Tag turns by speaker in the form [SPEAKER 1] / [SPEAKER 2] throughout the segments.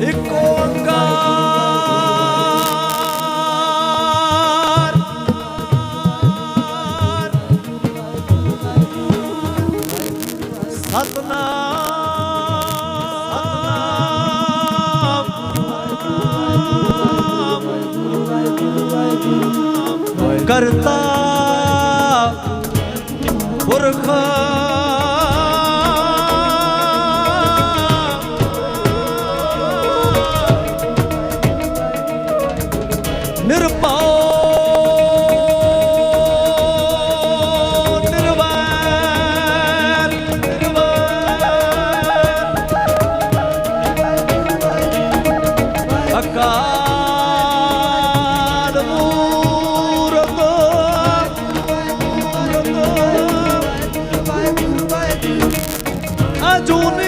[SPEAKER 1] ਇੱਕ ਓੰਕਾਰ ਸਤਨਾਮ। ਕਰਤਾ ਪੁਰਖ دون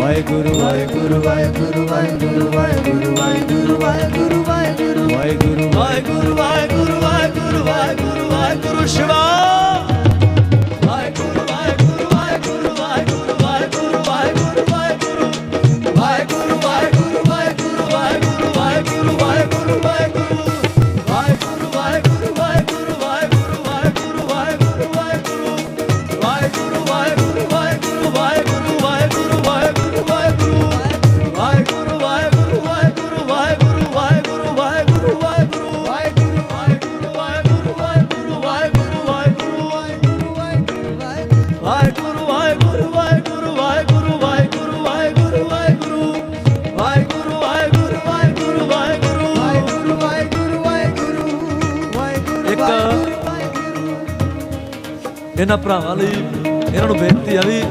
[SPEAKER 1] ਵਾਹਿਗੁਰੂ ਵਾਹਿਗੁਰੂ ਵਾਹਿਗੁਰੂ ਵਾਹਿਗੁਰੂ ਵਾਹਿਗੁਰੂ ਵਾਹਿਗੁਰੂ ਵਾਹਿਗੁਰੂ ਵਾਹਿਗੁਰੂ ਵਾਹਿਗੁਰੂ ਵਾਹਿਗੁਰੂ ਵਾਹਿਗੁਰੂ ਵਾਹਿਗੁਰੂ ਵਾਹਿਗੁਰੂ ਵਾਹਿਗੁਰੂ ਸ਼ਿਵਾ ਇੱਕ ਇਹਨਾਂ ਭਰਾਵਾਂ ਲਈ, ਇਹਨਾਂ ਨੂੰ ਬੇਨਤੀ ਆ ਵੀ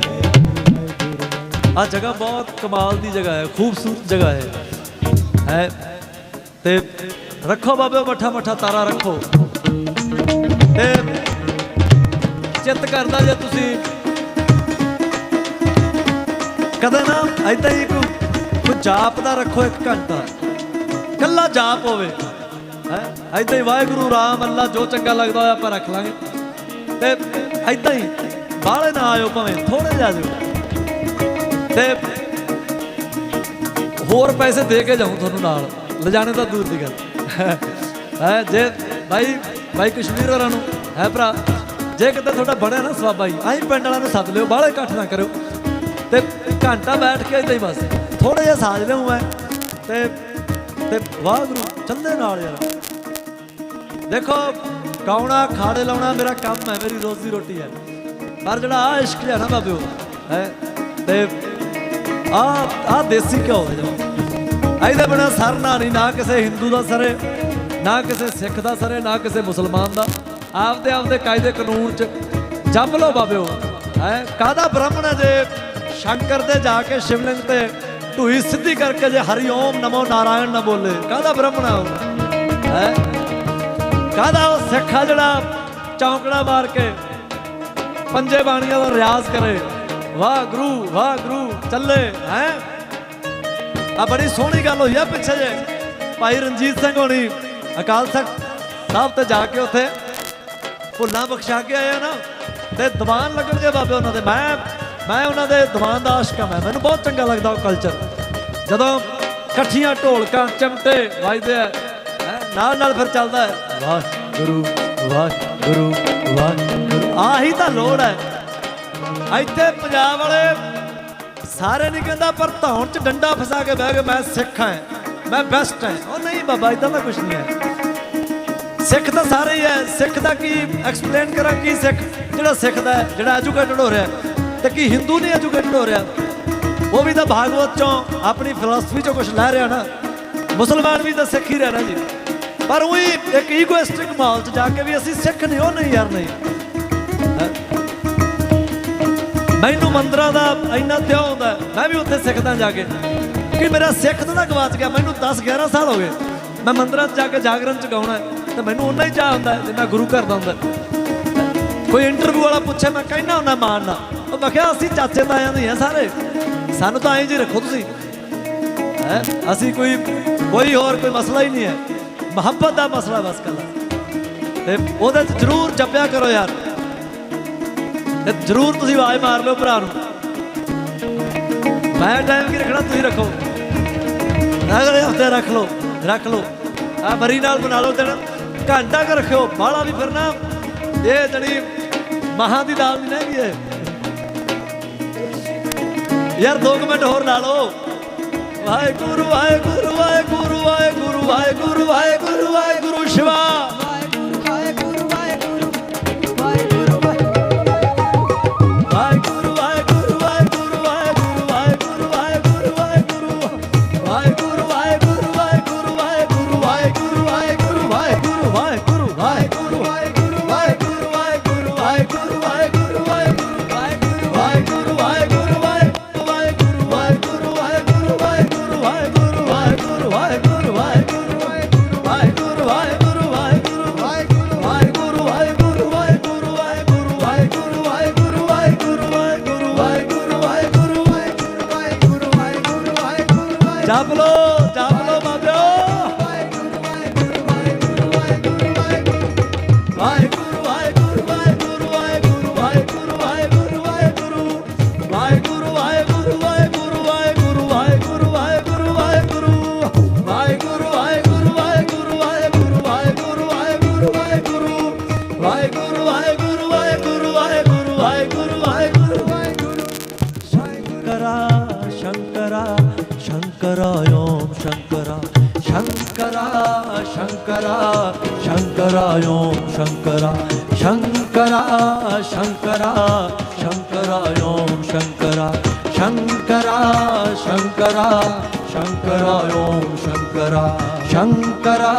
[SPEAKER 1] ਆ ਜਗ੍ਹਾ ਬਹੁਤ ਕਮਾਲ ਦੀ ਜਗ੍ਹਾ ਹੈ, ਖੂਬਸੂਰਤ ਜਗ੍ਹਾ ਹੈ। ਹੈ? ਤੇ ਰੱਖੋ ਬਾਬੇ ਮੱਠਾ ਮੱਠਾ ਤਾਰਾ ਰੱਖੋ। ਤੇ ਚਿੱਤ ਕਰਦਾ ਜੇ ਤੁਸੀਂ। ਕਦੇ ਨਾ ਐਦਾਂ ਹੀ ਕੋਈ ਜਾਪ ਦਾ ਰੱਖੋ ਇੱਕ ਘੰਟਾ। ਕੱਲਾ ਜਾਪ ਹੋਵੇ। ਹੈ? ਐਦਾਂ ਹੀ ਵਾਹਿਗੁਰੂ ਰਾਮ ਅੱਲਾ ਜੋ ਚੰਗਾ ਲੱਗਦਾ ਹੋਇਆ ਆਪਾਂ ਰੱਖ ਲਾਂਗੇ। ਤੇ ਐਦਾਂ ਹੀ ਬਾਹਲੇ ਨਾ ਆਇਓ ਭਾਵੇਂ ਥੋੜੇ ਜਿਹਾ ਜਿਓ ਤੇ ਹੋਰ ਪੈਸੇ ਦੇ ਕੇ ਜਾਉਂ ਤੁਹਾਨੂੰ ਨਾਲ। ਲਿਜਾਣੇ ਤਾਂ ਦੂਰ ਦੀ ਗੱਲ। ਹੈ, ਜੇ ਭਾਈ ਭਾਈ ਕਸ਼ਮੀਰ ਵਾਲਿਆਂ ਨੂੰ, ਹੈ ਭਰਾ? ਜੇ ਕਿਤੇ ਤੁਹਾਡਾ ਬਣਿਆ ਨਾ ਸਵਾਬਾ ਜੀ ਆਹੀਂ ਪਿੰਡ ਵਾਲਿਆਂ ਨੂੰ ਸੱਦ ਲਿਓ, ਬਾਹਲੇ ਇਕੱਠ ਨਾ ਕਰਿਓ। ਤੇ ਘੰਟਾ ਬੈਠ ਕੇ ਏਦਾਂ ਹੀ ਬਸ। ਥੋੜਾ ਜਿਹਾ ਸਾਜ ਲਿਆਉਂ ਮੈਂ। ਤੇ ਤੇ ਵਾਹਿਗੁਰੂ, ਚੰਦੇ ਨਾਲ ਯਾਰ। ਦੇਖੋ ਗਾਉਣਾ ਖਾੜੇ ਲਾਉਣਾ ਮੇਰਾ ਕੰਮ ਹੈ, ਮੇਰੀ ਰੋਜ਼ੀ ਰੋਟੀ ਹੈ। ਪਰ ਜਿਹੜਾ ਆ ਇਸ਼ਕ ਹੈ ਨਾ ਬਾਬਿਓ ਹੈ? ਤੇ ਆ ਆ ਦੇਸੀ ਘਿਓ ਹੈ ਜਮਾ ਇਹਦੇ ਬਿਨਾ ਸਰਨਾ ਨਹੀਂ, ਨਾ ਕਿਸੇ ਹਿੰਦੂ ਦਾ ਸਰੇ, ਨਾ ਕਿਸੇ ਸਿੱਖ ਦਾ ਸਰੇ, ਨਾ ਕਿਸੇ ਮੁਸਲਮਾਨ ਦਾ। ਆਪਦੇ ਆਪਦੇ ਕਾਇਦੇ ਕਾਨੂੰਨ ਚ ਜੰਮ ਲਓ ਬਾਬਿਓ ਹੈ? ਕਾਦਾ ਬ੍ਰਾਹਮਣ ਹੈ ਜੇ ਸ਼ੰਕਰ 'ਤੇ ਜਾ ਕੇ ਸ਼ਿਵਲਿੰਗ ਤੇ ਢੂਈ ਸਿੱਧੀ ਕਰਕੇ ਜੇ ਹਰੀ ਓਮ ਨਮੋ ਨਾਰਾਇਣ ਨਾ ਬੋਲੇ। ਕਾਹਦਾ ਬ੍ਰਾਹਮਣ ਹੈ ਹੈ? ਕਾਦਾ ਉਹ ਸਿੱਖ ਜਿਹੜਾ ਚੌਂਕੜਾ ਮਾਰ ਕੇ ਪੰਜੇ ਬਾਣੀਆਂ ਦਾ ਰਿਆਜ਼ ਕਰੇ? ਵਾਹ ਗੁਰੂ ਵਾਹ ਗੁਰੂ, ਚੱਲੇ, ਹੈ? ਆ ਬੜੀ ਸੋਹਣੀ ਗੱਲ ਹੋਈ ਆ ਪਿੱਛੇ ਜੇ। ਭਾਈ ਰਣਜੀਤ ਸਿੰਘ ਹੋਣੀ, ਅਕਾਲ ਤਖਤ ਸਾਹਿਬ ਤੇ ਜਾ ਕੇ ਉੱਥੇ ਭੁੱਲਾਂ ਬਖਸ਼ਾ ਕੇ ਆਇਆ ਨਾ। ਤੇ ਦੀਵਾਨ ਲੱਗਣਗੇ ਬਾਬੇ ਉਹਨਾਂ ਦੇ। ਮੈਂ ਮੈਂ ਉਹਨਾਂ ਦੇ ਦੀਵਾਨ ਦਾ ਆਸ਼ਕ ਹਾਂ ਮੈਨੂੰ ਬਹੁਤ ਚੰਗਾ ਲੱਗਦਾ ਉਹ ਕਲਚਰ ਜਦੋਂ ਇਕੱਠੀਆਂ ਢੋਲਕਾਂ ਚਮਟੇ ਵੱਜਦੇ ਆ ਨਾਲ ਨਾਲ ਫਿਰ ਚੱਲਦਾ ਹੈ ਵਾਹ ਗੁਰੂ ਵਾਹ ਗੁਰੂ ਵਾਹ ਆਹੀ ਤਾਂ ਲੋੜ ਹੈ। ਇੱਥੇ ਪੰਜਾਬ ਵਾਲੇ ਸਾਰੇ ਨਹੀਂ ਕਹਿੰਦਾ ਪਰ ਧੌਣ 'ਚ ਡੰਡਾ ਫਸਾ ਕੇ ਬਹਿ ਕੇ ਮੈਂ ਸਿੱਖ ਹਾਂ। ਮੈਂ ਬੈਸਟ ਹਾਂ। ਉਹ ਨਹੀਂ ਬਾਬਾ ਇਦਾਂ ਦਾ ਕੁਝ ਨਹੀਂ ਹੈ। ਸਿੱਖ ਤਾਂ ਸਾਰੇ ਹੀ ਹੈ। ਸਿੱਖ ਦਾ ਕੀ ਐਕਸਪਲੇਨ ਕਰਾਂ ਕੀ ਸਿੱਖ? ਜਿਹੜਾ ਸਿੱਖਦਾ ਹੈ ਜਿਹੜਾ ਐਜੂਕੇਟਡ ਹੋ ਰਿਹਾ ਹੈ, ਤੇ ਕੀ ਹਿੰਦੂ ਨਹੀਂ ਐਜੂਕੇਟਡ ਹੋ ਰਿਹਾ ਉਹ ਵੀ ਤਾਂ ਭਾਗਵਤ ਚੋਂ ਆਪਣੀ ਫਿਲਾਸਫੀ ਚੋਂ ਕੁਝ ਲੈ ਰਿਹਾ ਨਾ। ਮੁਸਲਮਾਨ ਵੀ ਤਾਂ ਸਿੱਖ ਹੀ ਰਹਿਣਾ ਜੀ। ਪਰ ਉਹੀ ਇੱਕ ਈਗੋਇਸਟਿਕ ਮਾਹੌਲ 'ਚ ਜਾ ਕੇ ਵੀ ਅਸੀਂ ਸਿੱਖ ਨਹੀਂ ਉਹ ਨਹੀਂ ਯਾਰ ਨਹੀਂ। ਮੈਨੂੰ ਮੰਦਰਾਂ ਦਾ ਇੰਨਾ ਤਿਉ ਹੁੰਦਾ ਮੈਂ ਵੀ ਉੱਥੇ ਸਿੱਖਦਾ ਜਾ ਕੇ। ਕਿ ਮੇਰਾ ਸਿੱਖ ਤਾਂ ਨਾ ਗਵਾਚ ਗਿਆ ਮੈਨੂੰ 10 11 ਸਾਲ ਹੋ ਗਏ। ਮੈਂ ਮੰਦਰਾਂ 'ਚ ਜਾ ਕੇ ਜਾਗਰਣ ਚ ਗਾਉਣਾ ਹੈ, ਤੇ ਮੈਨੂੰ ਉਨਾ ਹੀ ਚਾਹ ਹੁੰਦਾ ਹੈ ਜਿੰਨਾ ਗੁਰੂ ਘਰ ਦਾ ਹੁੰਦਾ। ਕੋਈ ਇੰਟਰਵਿਊ ਵਾਲਾ ਪੁੱਛੇ ਮੈਂ ਕਹਿਣਾ ਹੁੰਦਾ ਮਾਨਣਾ ਉਹ ਮੈਂ ਕਿਹਾ, ਅਸੀਂ ਚਾਚੇ ਤਾਇਆਂ ਦੇ ਹੀ ਆ ਸਾਰੇ। ਸਾਨੂੰ ਤਾਂ ਐਂ ਜੀ ਰੱਖੋ ਤੁਸੀਂ। ਹੈ? ਅਸੀਂ ਕੋਈ ਕੋਈ ਹੋਰ ਕੋਈ ਮਸਲਾ ਹੀ ਨਹੀਂ ਹੈ। ਮੁਹੱਬਤ ਦਾ ਮਸਲਾ ਬਸ ਕੱਲਾ ਤੇ ਉਹਦੇ 'ਚ ਜ਼ਰੂਰ ਜਪਿਆ ਕਰੋ ਯਾਰ। ਤੇ ਜ਼ਰੂਰ ਤੁਸੀਂ ਆਵਾਜ਼ ਮਾਰ ਲਿਓ ਭਰਾ ਨੂੰ। ਮੈਂ ਟਾਈਮ ਕੀ ਰੱਖਣਾ? ਤੁਸੀਂ ਰੱਖੋ। ਅਗਲੇ ਹਫ਼ਤੇ ਰੱਖ ਲਓ ਰੱਖ ਲਓ। ਆ ਮਰੀ ਨਾਲ ਬਣਾ ਲਓ ਦਿਨ। ਘੰਟਾ ਕਰ ਰੱਖਿਓ, ਬਾਹਲਾ ਵੀ ਫਿਰਨਾ ਇਹ ਜਣੀ ਮਹਾਂ ਦੀ ਦਾਲ ਨਹੀਂ ਹੈਗੀ ਇਹ। ਯਾਰ 2 ਮਿੰਟ ਹੋਰ ਲਾ ਲਓ। ਵਾਹਿਗੁਰੂ ਵਾਹਿਗੁਰੂ ਵਾਹਿਗੁਰੂ ਵਾਹਿਗੁਰੂ ਵਾਹਿਗੁਰੂ ਵਾਹਿਗੁਰੂ ਵਾਹਿਗੁਰੂ शङ्करा ॐ शङ्करा शङ्करा शङ्करा शङ्करा ॐ शङ्करा शङ्करा शङ्करा शङ्करा ॐ शङ्करा शङ्करा शङ्करा शङ्करा ॐ शङ्करा शङ्करा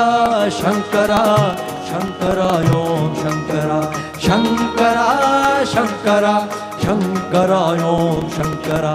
[SPEAKER 1] शङ्करा शङ्करा ॐ शङ्करा शङ्करा शङ्करा शङ्करा ॐ शङ्करा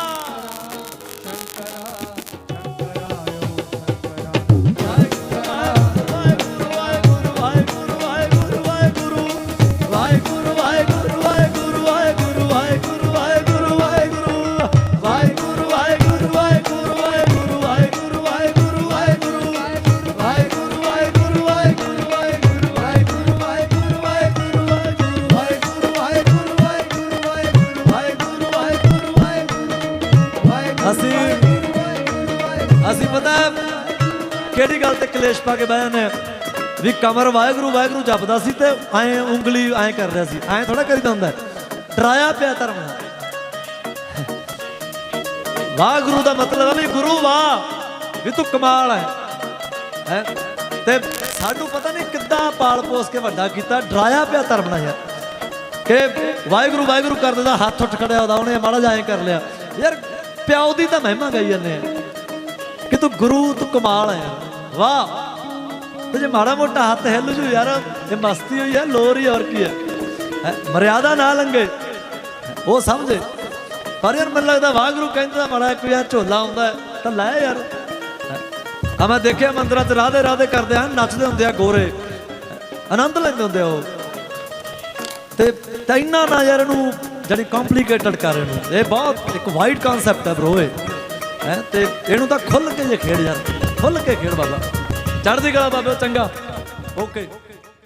[SPEAKER 1] ਕਲੇਸ਼ ਪਾ ਕੇ ਬਹਿ ਜਾਂਦੇ ਹਾਂ? ਵੀ ਕਮਰ ਵਾਹਿਗੁਰੂ ਵਾਹਿਗੁਰੂ ਜਪਦਾ ਸੀ ਤੇ ਐ ਉਂਗਲੀ ਐ ਕਰ ਰਿਹਾ ਸੀ। ਐ ਥੋੜਾ ਕਰੀਦਾ ਹੁੰਦਾ ਡਰਾਇਆ ਪਿਆ ਧਰਮ ਵਾਹਿਗੁਰੂ ਦਾ ਮਤਲਬ ਹੈ ਵੀ ਗੁਰੂ ਵਾਹ ਵੀ ਤੂੰ ਕਮਾਲ ਹੈ। ਹੈ? ਤੇ ਸਾਨੂੰ ਪਤਾ ਨਹੀਂ ਕਿੱਦਾਂ ਪਾਲ ਪੋਸ ਕੇ ਵੱਡਾ ਕੀਤਾ, ਡਰਾਇਆ ਪਿਆ ਧਰਮ ਨਾਲ ਯਾਰ। ਕਿ ਵਾਹਿਗੁਰੂ ਵਾਹਿਗੁਰੂ ਕਰ ਦਿੰਦਾ, ਹੱਥ ਉੱਠ ਖੜਿਆ ਉਹਦਾ, ਉਹਨੇ ਮਾੜਾ ਜਿਹਾ ਐਂ ਕਰ ਲਿਆ। ਯਾਰ ਪਿਓ ਦੀ ਤਾਂ ਮਹਿਮਾ ਗਈ ਜਾਂਦੇ ਆ। ਕਿ ਤੂੰ ਗੁਰੂ, ਤੂੰ ਕਮਾਲ ਹੈ। ਯਾਰ ਵਾਹ। ਤੇ ਜੇ ਮਾੜਾ ਮੋਟਾ ਹੱਥ ਹਿੱਲ ਜੂ ਯਾਰ ਇਹ ਮਸਤੀ ਹੋਈ ਹੈ ਲੋਰ ਹੀ ਔਰ ਕੀ ਹੈ। ਹੈਂ, ਮਰਿਆਦਾ ਨਾ ਲੰਗੇ ਉਹ ਸਮਝੇ। ਪਰ ਯਾਰ ਮੈਨੂੰ ਲੱਗਦਾ ਵਾਹਿਗੁਰੂ ਕਹਿੰਦਾ ਮਾੜਾ ਕੋਈ ਯਾਰ ਝੋਲਾ ਆਉਂਦਾ ਤਾਂ ਲੈ ਯਾਰ। ਆ ਮੈਂ ਦੇਖਿਆ ਮੰਦਰਾਂ 'ਚ ਰਾਧੇ ਰਾਧੇ ਕਰਦੇ ਹਨ ਨੱਚਦੇ ਹੁੰਦੇ ਆ ਗੋਰੇ। ਆਨੰਦ ਲੈਂਦੇ ਹੁੰਦੇ ਆ ਉਹ। ਤੇ ਤਾਂ ਇੰਨਾ ਨਾ ਯਾਰ ਇਹਨੂੰ ਜਿਹੜੀ ਕੰਪਲਿਕੇਟਡ ਕਰ ਇਹਨੂੰ। ਇਹ ਬਹੁਤ ਇੱਕ ਵਾਈਡ ਕਨਸੈਪਟ ਹੈ ਬ్రో ਇਹ। ਹੈ ਤੇ ਇਹਨੂੰ ਤਾਂ ਖੁੱਲ ਕੇ ਜੇ ਖੇਡ ਯਾਰ। ਖੁੱਲ ਕੇ ਖੇਡ ਬਾਬਾ। ਚੜ੍ਹਦੀ ਕਲਾ ਬਾਬੇ ਚੰਗਾ। ਓਕੇ।